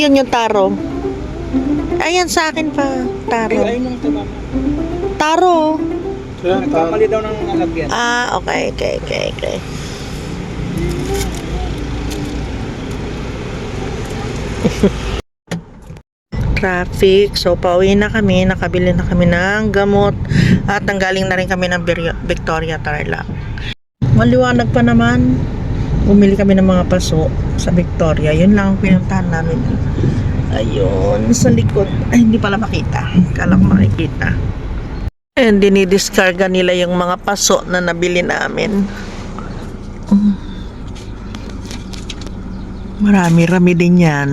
ayun yung taro. Ayan sa akin pa, taro. ayun yung tama. Taro. Nagkamali daw ng alagyan. Ah, okay, okay, okay, okay. Traffic. So, pauwi na kami. Nakabili na kami ng gamot. At nanggaling na rin kami ng Victoria Tarlac. Maliwanag pa naman. Bumili kami ng mga paso sa Victoria. Yun lang ang pinuntahan namin. Ayun, sa likod. Ay, hindi pala makita. Kala ko makikita. And dinidiskarga nila yung mga paso na nabili namin. Mm. Marami-rami din yan.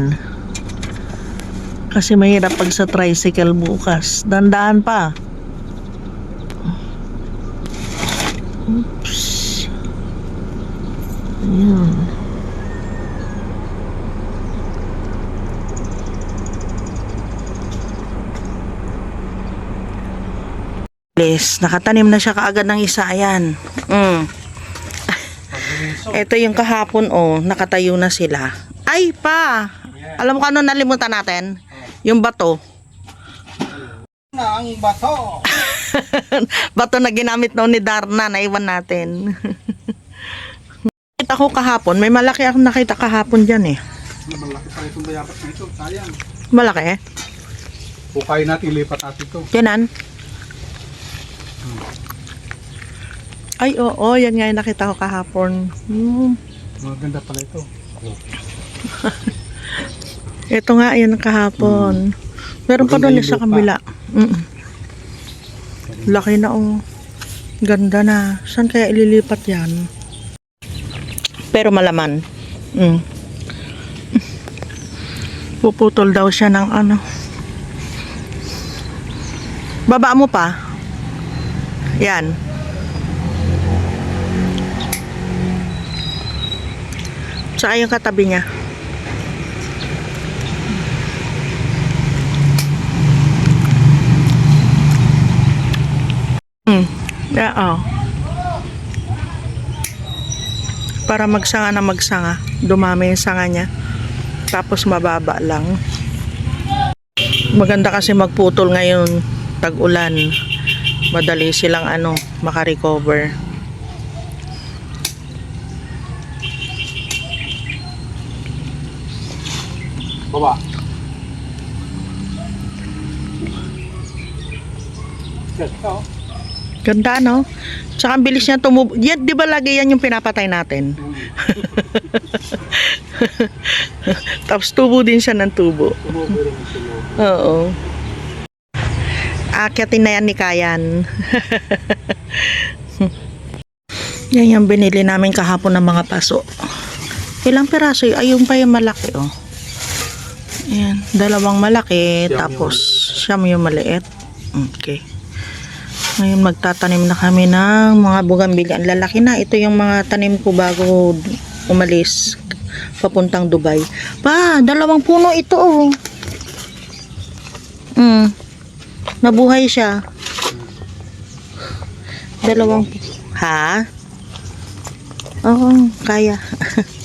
Kasi mahirap pag sa tricycle bukas. Dandaan pa. Ayan. Please, nakatanim na siya kaagad ng isa. Ayan. Mm. Ito yung kahapon, oh. Nakatayo na sila. Ay, pa! Alam mo kung ano nalimutan natin? Yung bato. Na ang bato. bato na ginamit noon ni Darna, naiwan natin. Nakita ko kahapon, may malaki akong nakita kahapon dyan eh. Malaki pa itong bayapat na ito. Sayang. Malaki? Bukay natin lipat natin ito. Yanan? Ay, oo, yan nga yung nakita ko kahapon. Hmm. Maganda pala ito. Ito nga, yan kahapon. Meron pa doon sa kabila. Mm. Laki na oh. Ganda na. Saan kaya ililipat yan? Pero malaman. Mm. Puputol daw siya ng ano. Baba mo pa. Yan. Tsaka yung katabi niya. Hmm. Yeah, oh. Para magsanga na magsanga. Dumami yung sanga niya. Tapos mababa lang. Maganda kasi magputol ngayon tag-ulan. Madali silang ano, makarecover. Baba. Ganda, no? Tsaka ang bilis niya tumubo. Yan, di ba lagi yan yung pinapatay natin? Tapos tubo din siya ng tubo. Oo. Akyatin na yan ni Kayan. yan yung binili namin kahapon ng mga paso. Ilang piraso yun? Ay, yung pa yung malaki, oh. Ayan, dalawang malaki, Siyam yung tapos siyam yung maliit. Okay. Ngayon magtatanim na kami ng mga bugambilya. Lalaki na. Ito yung mga tanim ko bago umalis papuntang Dubai. Pa, dalawang puno ito oh. Mm. Nabuhay siya. Dalawang ha? Oo, kaya.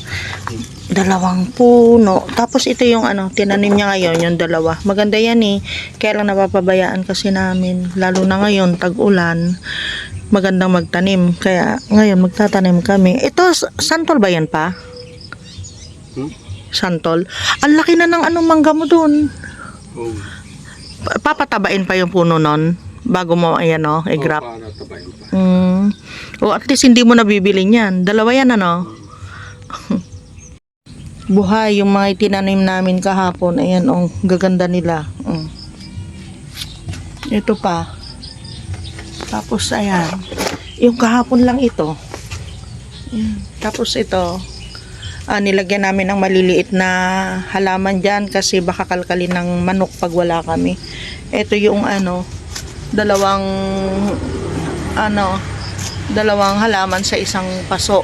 Dalawang puno. Tapos ito yung ano, tinanim niya ngayon, yung dalawa. Maganda yan eh. Kaya lang napapabayaan kasi namin. Lalo na ngayon, tag-ulan. Magandang magtanim. Kaya ngayon, magtatanim kami. Ito, santol ba yan pa? Hmm? Santol. Ang laki na ng anong mangga mo dun. Oh. Pa- Papatabain pa yung puno nun bago mo ayan oh, i-grab. Oh, para tabayin pa. Mm. O at least hindi mo nabibili niyan. Dalawa yan ano. Buhay yung mga itinanim namin kahapon. Ayan oh, gaganda nila. Mm. Ito pa. Tapos ayan. Yung kahapon lang ito. Ayan. Tapos ito. Ah, nilagyan namin ng maliliit na halaman dyan kasi baka kalkalin ng manok pag wala kami. Ito yung ano, dalawang ano, dalawang halaman sa isang paso.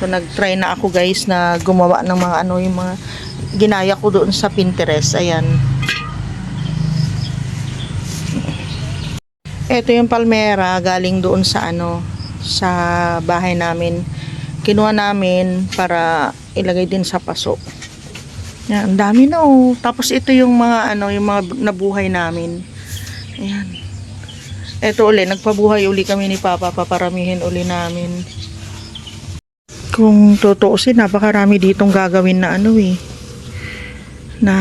So nag-try na ako guys na gumawa ng mga ano yung mga ginaya ko doon sa Pinterest. Ayan. Ito yung palmera galing doon sa ano sa bahay namin. Kinuha namin para ilagay din sa paso. Yan, ang dami na oh. Tapos ito yung mga ano, yung mga nabuhay namin. Ayan. Ito uli, nagpabuhay uli kami ni Papa, paparamihin uli namin. Kung tutuusin, napakarami ditong gagawin na ano eh. Na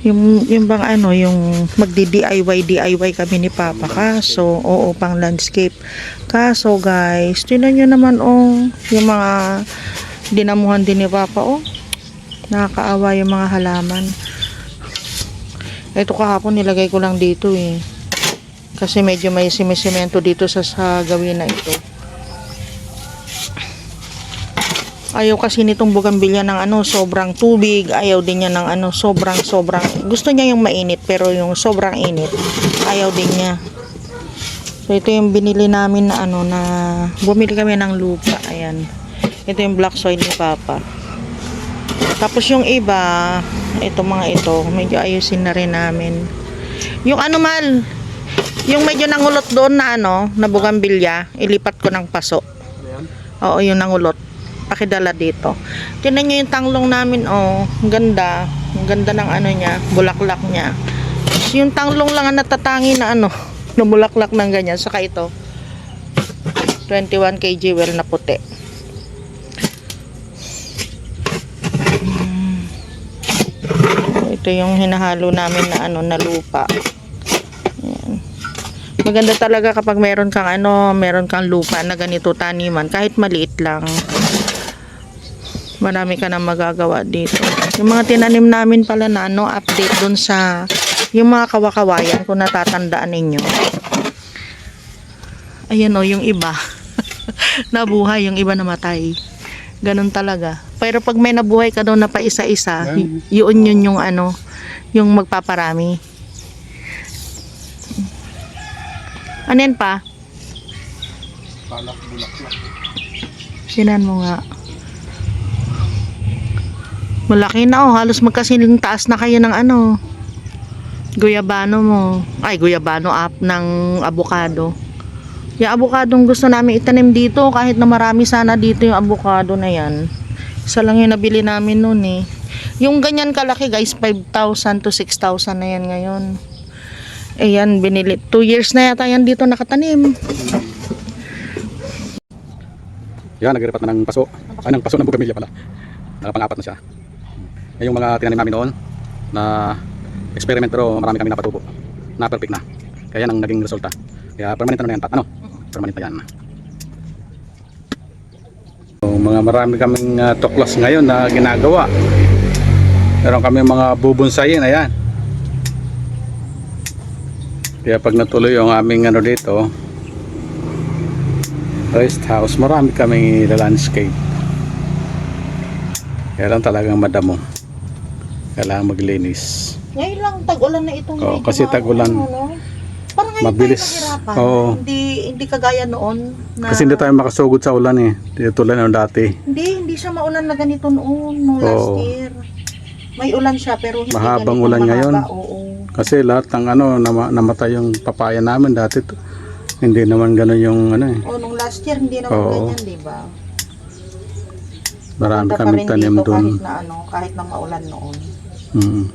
yung, yung bang ano, yung magdi-DIY, DIY kami ni Papa. Kaso, oo, pang landscape. Kaso guys, tinan nyo naman oh, yung mga dinamuhan din ni Papa oh. Nakakaawa yung mga halaman. Ito kahapon nilagay ko lang dito eh. Kasi medyo may simisemento dito sa, sa gawin na ito. Ayaw kasi nitong bugambilya ng ano, sobrang tubig. Ayaw din niya ng ano, sobrang sobrang. Gusto niya yung mainit pero yung sobrang init, ayaw din niya. So ito yung binili namin na ano na bumili kami ng lupa. Ayan. Ito yung black soil ni Papa. Tapos yung iba, ito mga ito, medyo ayusin na rin namin. Yung ano mal, yung medyo nangulot doon na ano, na bugambilya, ilipat ko ng paso. Ayan. Oo, yung nangulot. Pakidala dito. Tingnan nyo yung tanglong namin, oh. Ganda. Ang ganda ng ano niya, bulaklak niya. Yung tanglong lang ang natatangi na ano, na bulaklak ng ganyan. Saka ito, 21 kg well na puti. Ito yung hinahalo namin na ano, na lupa. Ayan. Maganda talaga kapag meron kang ano, meron kang lupa na ganito taniman, kahit maliit lang. Marami ka na magagawa dito. Yung mga tinanim namin pala na ano, update dun sa yung mga kawakawayan kung natatandaan ninyo. Ayan o, yung iba. nabuhay, yung iba namatay. Ganun talaga. Pero pag may nabuhay ka daw na pa isa-isa, yun yun yung ano, yung magpaparami. Ano yan pa? Palak bulaklak. Sinan mo nga. Malaki na oh, halos magkasiling taas na kayo ng ano. Guyabano mo. Ay, guyabano up ng abukado. Yung abukadong gusto namin itanim dito, kahit na marami sana dito yung abukado na yan. Isa lang yung nabili namin noon eh. Yung ganyan kalaki guys, 5,000 to 6,000 na yan ngayon. Eh yan, binili. 2 years na yata yan dito nakatanim. Yan, nagrepat na ng paso. Ay, ng paso ng bugamilya pala. Nakapang-apat na siya. Yung mga tinanim namin noon na experiment pero marami kami napatubo. Na perfect na. Kaya yan ang naging resulta. Kaya permanent na yan, Pat. Ano? Permanent na yan. So, mga marami kaming uh, tuklas ngayon na ginagawa. Meron kami mga bubunsayin, ayan. Kaya pag natuloy yung aming ano dito, rest house, marami kaming landscape. Kaya lang talagang madamo. Kailangan maglinis. Ngayon lang tag-ulan na itong Oo, kasi tag-ulan. ano, no? Parang ngayon Mabilis. tayo. Oo. Hindi, hindi kagaya noon. Na, Kasi hindi tayo makasugod sa ulan eh. Hindi tulad ng dati. Hindi, hindi siya maulan na ganito noon, nung last Oo. year. May ulan siya pero hindi Mahabang ganito ulan mahaba. ngayon. Oo. Kasi lahat ng ano, nama, namatay yung papaya namin dati. t- Hindi naman ganun yung ano eh. O, nung last year, hindi naman Oo. ganyan, di ba? Marami Maganda pa rin tanim dito doon. Kahit na ano, kahit na maulan noon. Mm.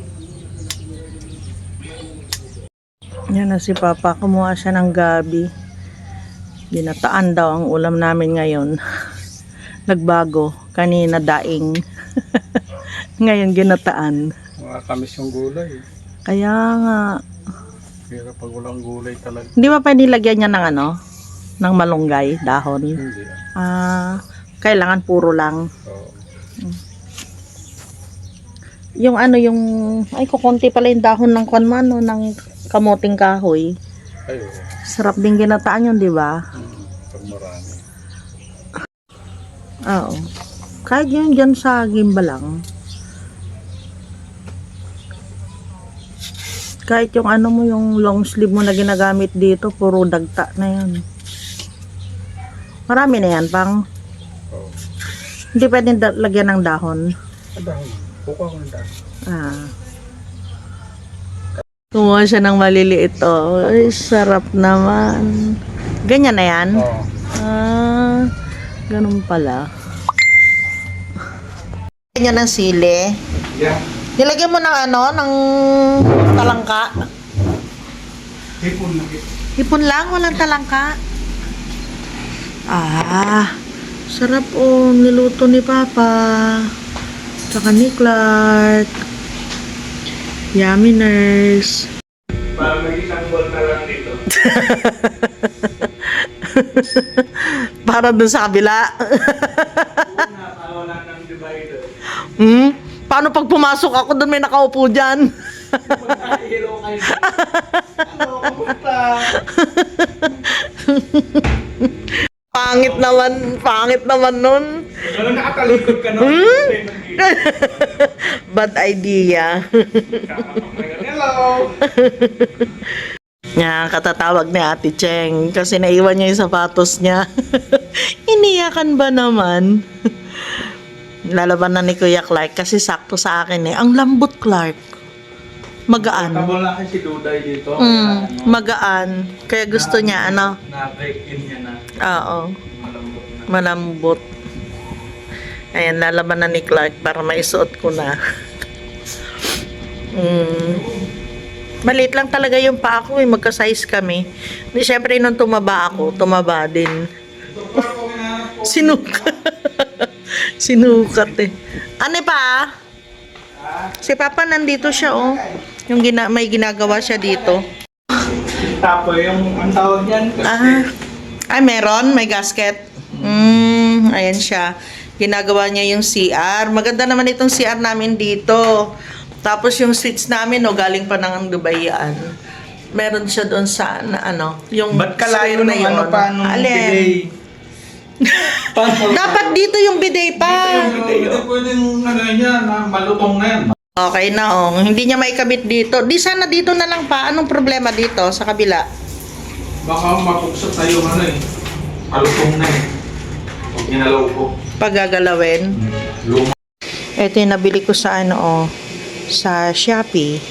Yan na si Papa, kumuha siya ng gabi. Ginataan daw ang ulam namin ngayon. Nagbago. Kanina daing. ngayon ginataan. Mga kamis yung gulay. Kaya nga, Pero pag walang gulay talaga. Hindi ba pwede lagyan niya ng ano? Ng malunggay, dahon? Hindi. Ah, kailangan puro lang. Oo. Yung ano, yung... Ay, kukunti pala yung dahon ng kwan no, ng kamoting kahoy. Ay, oo. Sarap din ginataan yun, di ba? Mm, Pag marami. Oo. Kahit yun dyan sa gimba lang. Kahit yung ano mo, yung long sleeve mo na ginagamit dito, puro dagta na yan. Marami na yan, pang. Oo. Hindi pwedeng lagyan ng dahon. Ang dahon. Kukuha ko ng dahon. Ah. Kumuha siya ng maliliit oh. Ay, sarap naman. Ganyan na yan? Oo. Ah, ganun pala. niya ng sili. Yeah. Nilagyan mo ng ano, ng talangka. Hipon ito. Hipon lang, walang talangka. Ah, sarap oh, niluto ni Papa. Tsaka ni Clark. Yummy nurse. Para may isang ball na lang dito. Para dun sa kabila. Nakawala ng divider. hmm? Paano pag pumasok ako doon may nakaupo dyan? Hello kayo. Ano, kamusta? pangit naman, pangit naman nun. Ano nakatalikod ka no? Hmm? Bad idea. Hello! Yan, katatawag ni Ate Cheng kasi naiwan niya yung sapatos niya. Iniyakan ba naman? Lalaban na ni Kuya Clark kasi sakto sa akin eh. Ang lambot Clark. Magaan. Tabol na kasi si Duday dito. Mm, magaan. Kaya gusto niya ano. Na-break in niya na. Oo, Malambot na. malambot. Ayan, lalaban na ni Clark para maisuot ko na. mm. Maliit lang talaga yung pa ako eh. Magka-size kami. Di, syempre, nung tumaba ako, tumaba din. Sinukat. Sinukat eh. Ano pa? Si Papa nandito siya oh. Yung gina may ginagawa siya dito. Tapo yung ang tawag niyan. Ah. Ay, meron? May gasket? Mm, ayan siya. Ginagawa niya yung CR. Maganda naman itong CR namin dito. Tapos yung seats namin, no, galing pa ng Dubai yan. Meron siya doon sa, na, ano, yung Ba't kalayo ng ano pa nung Alin? bidet? Dapat dito yung bidet pa. Hindi pwedeng ano niya, na malutong na yan. Okay na, oh. Hindi niya maikabit dito. Di sana dito na lang pa. Anong problema dito sa kabila? Baka mapuksa tayo ano eh. Malutong na eh. Pag ginalaw ko. Pagagalawin. Luma. Ito yung nabili ko sa ano, oh, sa Shopee.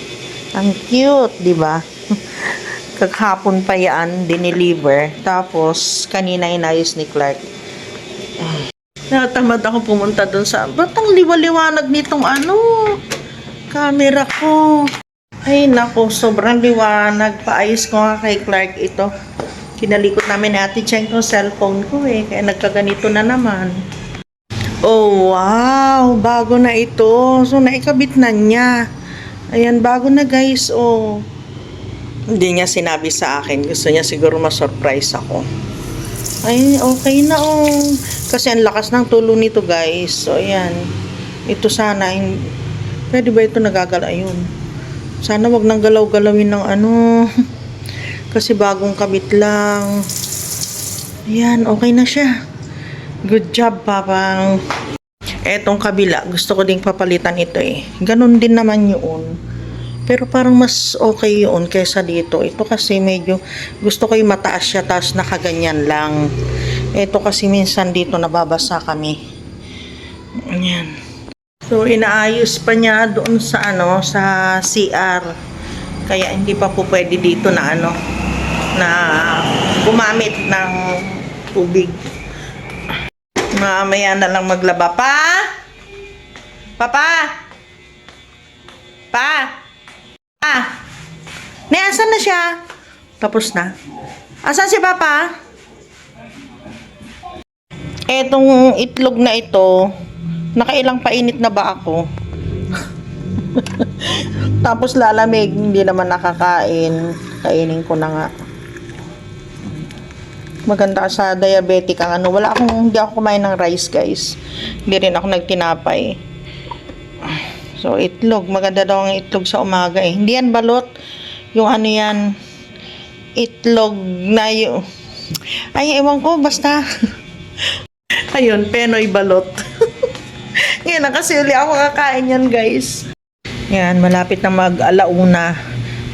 Ang cute, di ba? Kaghapon pa yan, dineliver. Tapos, kanina inayos ni Clark. Eh, Natamad ako pumunta doon sa... Ba't ang liwaliwanag nitong ano? Camera ko. Ay, nako, sobrang liwanag. Paayos ko nga kay Clark ito. Kinalikot namin ni Ate Cheng yung cellphone ko eh. Kaya nagkaganito na naman. Oh, wow! Bago na ito. So, naikabit na niya. Ayan, bago na guys. Oh. Hindi niya sinabi sa akin. Gusto niya siguro ma-surprise ako. Ay, okay na oh. Kasi ang lakas ng tulo nito guys. So, ayan. Ito sana. Pwede ba ito nagagala? Ayun. Sana wag nang galaw-galawin ng ano. Kasi bagong kabit lang. Ayan, okay na siya. Good job, Papang. Etong kabila, gusto ko ding papalitan ito eh. Ganon din naman yun. Pero parang mas okay yun kaysa dito. Ito kasi medyo, gusto ko yung mataas siya, tapos nakaganyan lang. Ito kasi minsan dito nababasa kami. Ayan. So, inaayos pa niya doon sa ano, sa CR. Kaya hindi pa po pwede dito na ano, na gumamit ng tubig. Mamaya na lang maglaba. Pa? Papa? Pa? Pa? Ne, asan na siya? Tapos na. Asan si Papa? Etong itlog na ito, nakailang painit na ba ako? Tapos lalamig, hindi naman nakakain. Kainin ko na nga maganda sa diabetic ang ano. Wala akong, hindi ako kumain ng rice, guys. Hindi rin ako nagtinapay. So, itlog. Maganda daw ang itlog sa umaga eh. Hindi yan balot. Yung ano yan, itlog na yung... Ay, ewan ko, basta. Ayun, penoy balot. Ngayon na kasi uli ako kakain yan, guys. Yan, malapit na mag-alauna.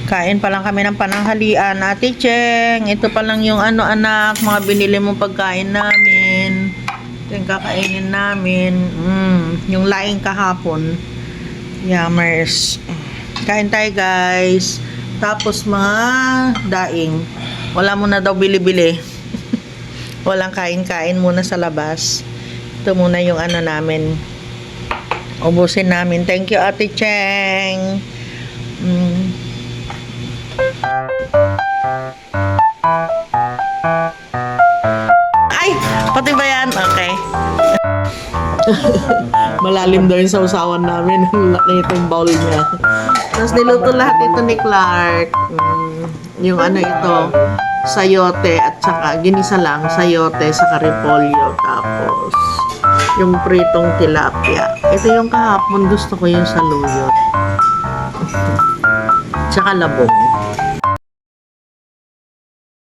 Kain pa lang kami ng pananghalian. Ate Cheng, ito pa lang yung ano anak, mga binili mong pagkain namin. Ito yung kakainin namin. Mm, yung laing kahapon. Yummers. Kain tayo guys. Tapos mga daing. Wala muna daw bili-bili. Walang kain-kain muna sa labas. Ito muna yung ano namin. Ubusin namin. Thank you, Ate Cheng. Mm. Ay! Pati ba yan? Okay. Malalim daw yung sausawan namin. Ang laki itong bowl niya. Tapos niluto lahat ito ni Clark. Mm, yung ano ito, sayote at saka ginisa lang, sayote sa repolyo. Tapos yung pritong tilapia. Ito yung kahapon gusto ko yung saluyot. Tsaka labong.